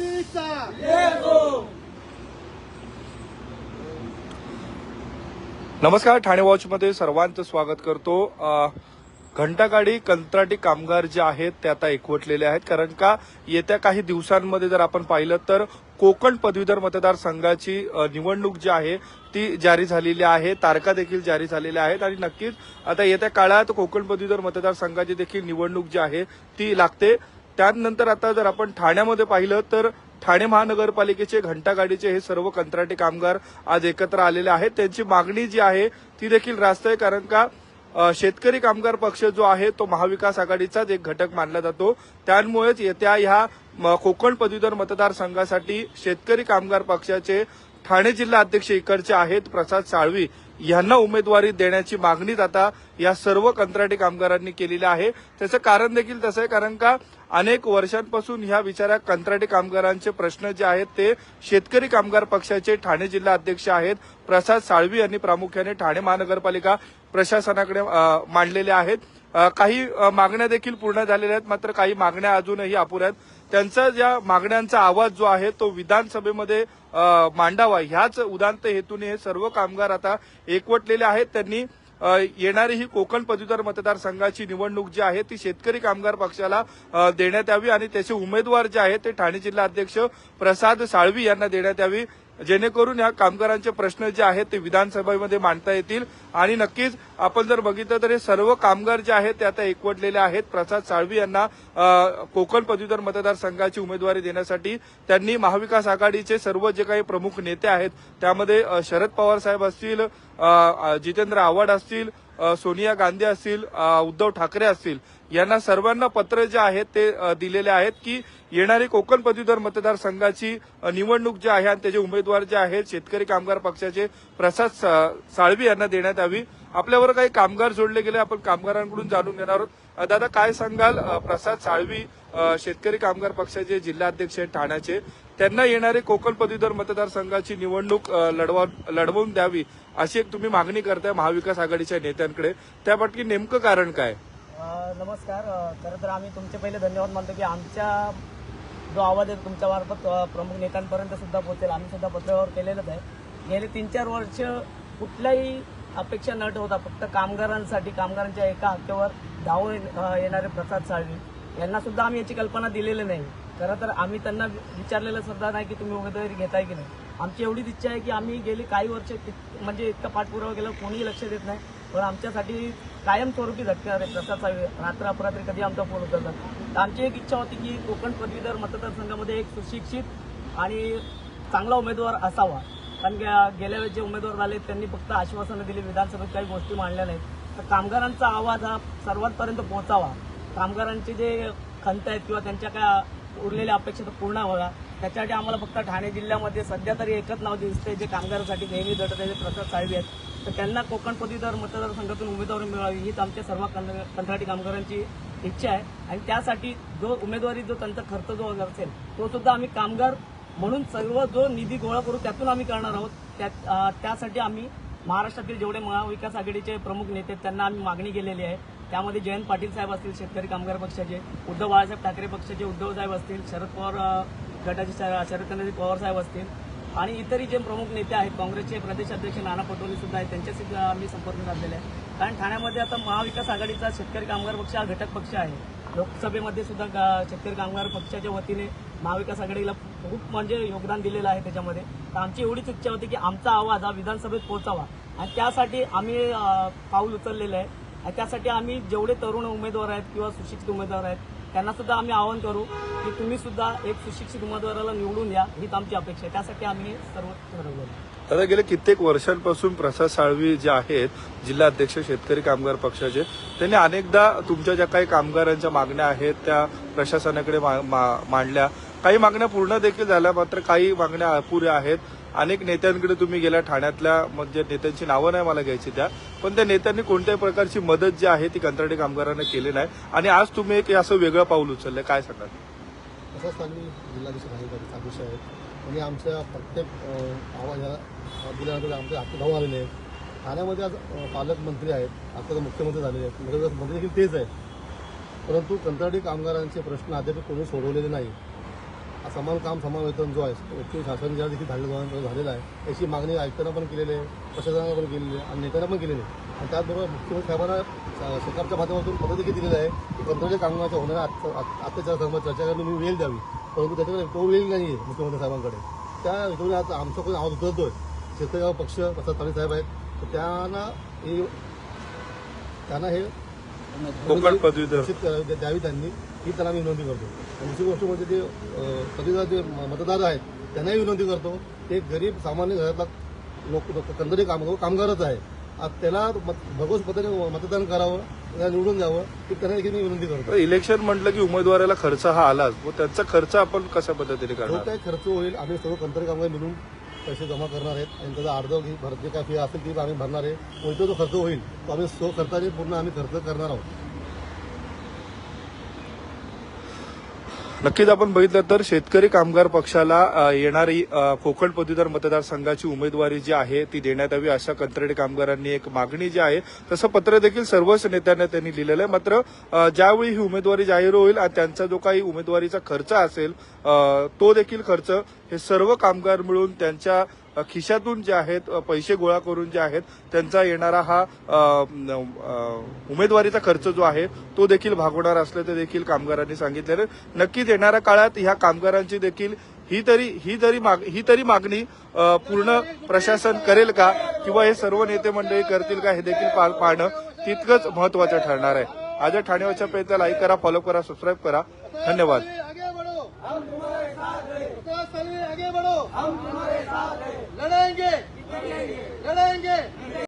मोदीचा नमस्कार ठाणे वॉचमध्ये सर्वांचं स्वागत करतो. घंटागाडी कंत्राटी कामगार जे आहेत ते आता एकवटलेले आहेत. कारण का येत्या काही दिवसांमध्ये जर आपण पाहिलं तर कोकण पदवीधर मतदारसंघाची निवडणूक जी आहे ती जारी झालेली आहे. तारखा देखील जारी झालेल्या आहेत. आणि नक्कीच आता येत्या काळात कोकण पदवीधर मतदारसंघाची देखील निवडणूक जी आहे ती लागते. त्यानंतर आता जर आपण ठाण्यामध्ये पाहिलं तर ठाणे महानगरपालिकेचे घंटागाडीचे हे सर्व कंत्राटी कामगार आज एकत्र आलेले आहेत. त्यांची मागणी जी आहे ती देखील रास्त आहे कारण का शेतकरी कामगार पक्ष जो आहे तो महाविकास आघाडीचाच एक घटक मानला जातो. त्यामुळेच येत्या ह्या म, कोकण पदवीधर मतदारसंघासाठी शेतकरी कामगार पक्षाचे ठाणे जिल्हा अध्यक्ष इकडचे आहेत प्रसाद साळवी. यांना उमेदवारी देण्याची मागणीच आता या सर्व कंत्राटी कामगारांनी केलेली आहे. त्याचं कारण देखील तसं आहे कारण का अनेक वर्षांपासून ह्या विचारा कंत्राटी कामगारांचे प्रश्न जे आहेत ते शेतकरी कामगार पक्षाचे ठाणे जिल्हा अध्यक्ष आहेत. प्रसाद साळवी यांनी प्रामुख्याने ठाणे महानगरपालिका प्रशासनाकडे मांडलेल्या मांडलेले आहेत. काही मागण्या देखील पूर्ण झालेल्या आहेत मात्र काही मागण्या अजूनही अपुऱ्या आहेत. त्यांचा ज्या मागण्यांचा आवाज जो आहे तो विधानसभेमध्ये मांडावा. ह्याच उदांत हेतूने हे सर्व कामगार आता एकवटलेले आहेत. त्यांनी येणारी ही कोकण पदवीधर मतदारसंघाची निवडणूक जी आहे ती शेतकरी कामगार पक्षाला देण्यात यावी आणि त्याचे उमेदवार जे आहेत ते ठाणे जिल्हा अध्यक्ष प्रसाद साळवी यांना देण्यात यावी. जेणेकरून या कामगारांचे प्रश्न जे आहेत ते विधानसभेमध्ये मांडता येतील. आणि नक्कीच आपण जर बघितलं तर हे सर्व कामगार जे आहेत ते आता एकवटलेले आहेत. प्रसाद साळवी यांना कोकण पदवीधर मतदारसंघाची उमेदवारी देण्यासाठी त्यांनी महाविकास आघाडीचे सर्व जे काही प्रमुख नेते आहेत त्यामध्ये शरद पवार साहेब असतील जितेंद्र आव्हाड असतील सोनिया गांधी असतील उद्धव ठाकरे असतील यांना सर्वांना पत्र जे आहेत ते दिलेले आहेत की येणारी कोकण पदवीधर मतदारसंघाची निवडणूक जी आहे आणि त्याचे उमेदवार जे आहेत शेतकरी कामगार पक्षाचे प्रसाद सा- साळवी यांना देण्यात यावी. आपल्यावर काही कामगार जोडले गेले आपण कामगारांकडून जाणून घेणार आहोत. दादा काय सांगाल प्रसाद साळवी शेतकरी कामगार पक्षाचे जिल्हाध्यक्ष आहेत ठाण्याचे. त्यांना येणारे कोकण पदवीधर मतदारसंघाची निवडणूक लढवा लढवून द्यावी अशी एक तुम्ही मागणी करताय महाविकास आघाडीच्या नेत्यांकडे. त्यापटकी नेमकं कारण काय? नमस्कार. खरं तर आम्ही तुमचे पहिले धन्यवाद मानतो की आमच्या जो आवाज आहे तुमच्या मार्फत प्रमुख नेत्यांपर्यंत सुद्धा पोहोचेल. आम्ही सुद्धा पत्रव्यवहार केलेलंच आहे. गेले तीन चार वर्ष कुठल्याही अपेक्षा न ठेवता फक्त कामगारांसाठी कामगारांच्या एका हक्केवर धावून येणारे प्रसाद साळवी. यांना सुद्धा आम्ही याची कल्पना दिलेली नाही. खरं तर आम्ही त्यांना विचारलेलं सुद्धा नाही की तुम्ही उमेदवारी घेताय की नाही. आमची एवढीच इच्छा आहे की आम्ही गेली काही वर्ष इत- म्हणजे इतका पाठपुरावा केला कोणीही लक्ष देत नाही. पण आमच्यासाठी कायमस्वरूपी धक्का आहे प्रसाद रात्र अपरात्री कधी आमचा फोन उचलतात? तर आमची एक इच्छा होती की कोकण पदवीधर मतदारसंघामध्ये एक सुशिक्षित आणि चांगला उमेदवार असावा. कारण गेल्या वेळेस जे उमेदवार झाले त्यांनी फक्त आश्वासनं दिली विधानसभेत काही गोष्टी मांडल्या नाहीत. तर कामगारांचा आवाज हा सर्वांपर्यंत पोहोचावा. कामगारांचे जे खंत आहेत किंवा त्यांच्या काय उरलेल्या अपेक्षा पूर्ण व्हाव्या त्याच्यासाठी आम्हाला फक्त ठाणे जिल्ह्यामध्ये सध्या तरी एकच नाव दिसते जे कामगारांसाठी नेहमी झटत आहे जे प्रसाद साहेब आहेत. तर त्यांना कोकण पदवीधर मतदारसंघातून उमेदवारी मिळावी हीच आमच्या सर्व कंत्राटी कामगारांची इच्छा आहे. आणि त्यासाठी जो उमेदवारी जो त्यांचा खर्च जो असेल तो सुद्धा आम्ही कामगार म्हणून सर्व जो निधी गोळा करू त्यातून आम्ही करणार आहोत. त्यात त्यासाठी आम्ही महाराष्ट्रातील जेवढे महाविकास आघाडीचे प्रमुख नेते त्यांना आम्ही मागणी केलेली आहे. त्यामध्ये जयंत पाटील साहेब असतील शेतकरी कामगार पक्षाचे उद्धव बाळासाहेब ठाकरे पक्षाचे उद्धव साहेब असतील शरद पवार गटाचे श- शरदचंद्रजी पवार साहेब असतील. आणि इतरही जे प्रमुख नेते आहेत काँग्रेसचे प्रदेशाध्यक्ष नाना पटोले सुद्धा आहेत त्यांच्याशी आम्ही संपर्क साधलेला आहे. कारण ठाण्यामध्ये आता महाविकास आघाडीचा शेतकरी कामगार पक्ष हा घटक पक्ष आहे. लोकसभेमध्ये सुद्धा शेतकरी कामगार पक्षाच्या वतीने महाविकास आघाडीला खूप म्हणजे योगदान दिलेलं आहे त्याच्यामध्ये. तर आमची एवढीच इच्छा होती की आमचा आवाज हा विधानसभेत पोहोचावा. आणि त्यासाठी आम्ही पाऊल उचललेलं आहे. आणि त्यासाठी आम्ही जेवढे तरुण उमेदवार आहेत किंवा सुशिक्षित उमेदवार आहेत त्यांना सुद्धा आम्ही आवाहन करू की तुम्ही सुद्धा एक सुशिक्षित उमेदवाराला निवडून द्या हीच आमची अपेक्षा आहे त्यासाठी आम्ही सर्व ठरवलं आहे. आता कित्येक वर्षांपासून प्रसाद साळवी जे आहेत जिल्हा अध्यक्ष शेतकरी कामगार पक्षाचे त्यांनी अनेकदा तुमच्या ज्या काही कामगारांच्या मागण्या आहेत त्या प्रशासनाकडे मा- मा- मांडल्या काही मागण्या पूर्ण देखील झाल्या मात्र काही मागण्या अपुऱ्या आहेत. अनेक नेत्यांकडे तुम्ही गेल्या ठाण्यातल्या म्हणजे नेत्यांची नावं नाही मला घ्यायची त्या पण त्या नेत्यांनी कोणत्याही प्रकारची मदत जी आहे ती कंत्राटी कामगारांना केली नाही. आणि आज तुम्ही एक असं वेगळं पाऊल उचललं काय सांगाल? तसंच त्यांनी जिल्हाधीश अधिकारी आमच्या प्रत्येक आवाजाला आवाज ह्या दिल्यानंतर आमचे हाती आलेले आहेत. ठाण्यामध्ये आज पालकमंत्री आहेत. आता मुख्यमंत्री झालेले आहेत. म्हणजे मंत्री देखील तेच आहेत. परंतु कंत्राटी कामगारांचे प्रश्न अद्याप कोणी सोडवलेले नाही. समान काम समान वेतन जो आहे व्यक्ती शासन ज्या देखील झालेलं झालेला आहे. याची मागणी आयुक्तांना पण केलेली आहे प्रशासनाला पण केलेली आहे आणि नेत्यांना पण केलेली आहे. आणि त्याचबरोबर मुख्यमंत्री साहेबांना सरकारच्या माध्यमातून पत्र देखील दिलेलं आहे. की कंत्राटी कामगाराच्या होणाऱ्या अत्य- अत्य- अत्याचारासंदर्भात चर्चा करून मी वेळ द्यावी. परंतु त्याच्याकडे तो वेळ नाही आहे मुख्यमंत्री साहेबांकडे. त्या हेतूने आज आमच्याकडून आवाज उतरतोय. शेतकरी पक्ष प्रसाद तावडे साहेब आहेत. तर त्यांना हे त्यांना हे द्यावी त्यांनी. ही त्यांना मी विनंती करतो. आणि दुसरी गोष्ट म्हणजे ते पदवीधर जे मतदार आहेत त्यांनाही विनंती करतो ते गरीब सामान्य घरातला लोक कंदरी काम कामगारच आहे. त्याला भरघोस पद्धतीने मतदान करावं त्याला निवडून द्यावं ही त्यांना देखील मी विनंती करतो. इलेक्शन म्हटलं की उमेदवाराला खर्च हा आलाच. मग त्यांचा खर्च आपण कशा पद्धतीने करणार? काही खर्च होईल आम्ही सर्व कंत्राटी कामगार मिळून पैसे जमा करणार आहेत. आणि त्याचा अर्ध की भर जे काय फी असेल ती आम्ही भरणार आहे. कोणता जो खर्च होईल तो आम्ही स्व खर्चाने पूर्ण आम्ही खर्च करणार आहोत. नक्कीच आपण बघितलं तर शेतकरी कामगार पक्षाला येणारी कोकण पदवीधर मतदारसंघाची उमेदवारी जी आहे ती देण्यात यावी अशा कंत्राटी कामगारांनी एक मागणी जी आहे तसं पत्र देखील सर्वच नेत्यांना त्यांनी लिहिलेलं आहे. मात्र ज्यावेळी ही उमेदवारी जाहीर होईल आणि त्यांचा जो काही उमेदवारीचा खर्च असेल तो देखील खर्च हे सर्व कामगार मिळून त्यांच्या खिशातून जे आहेत पैसे गोळा करून जे आहेत त्यांचा येणारा हा उमेदवारीचा खर्च जो आहे तो देखील भागवणार असल्याचं देखील कामगारांनी सांगितलेलं नक्कीच येणाऱ्या काळात ह्या कामगारांची देखील ही तरी ही तरी माग ही तरी मागणी पूर्ण प्रशासन करेल का किंवा हे सर्व नेते मंडळी करतील का हे देखील पा- पाहणं तितकंच महत्वाचं ठरणार आहे. आज ठाणेवरच्या पेजला लाईक करा फॉलो करा सबस्क्राईब करा. धन्यवाद. आगे बढ़ो हम तुम्हारे साथ आगे बढ़ो। हम तुम्हारे साथ लड़ेंगे। लड़ेंगे।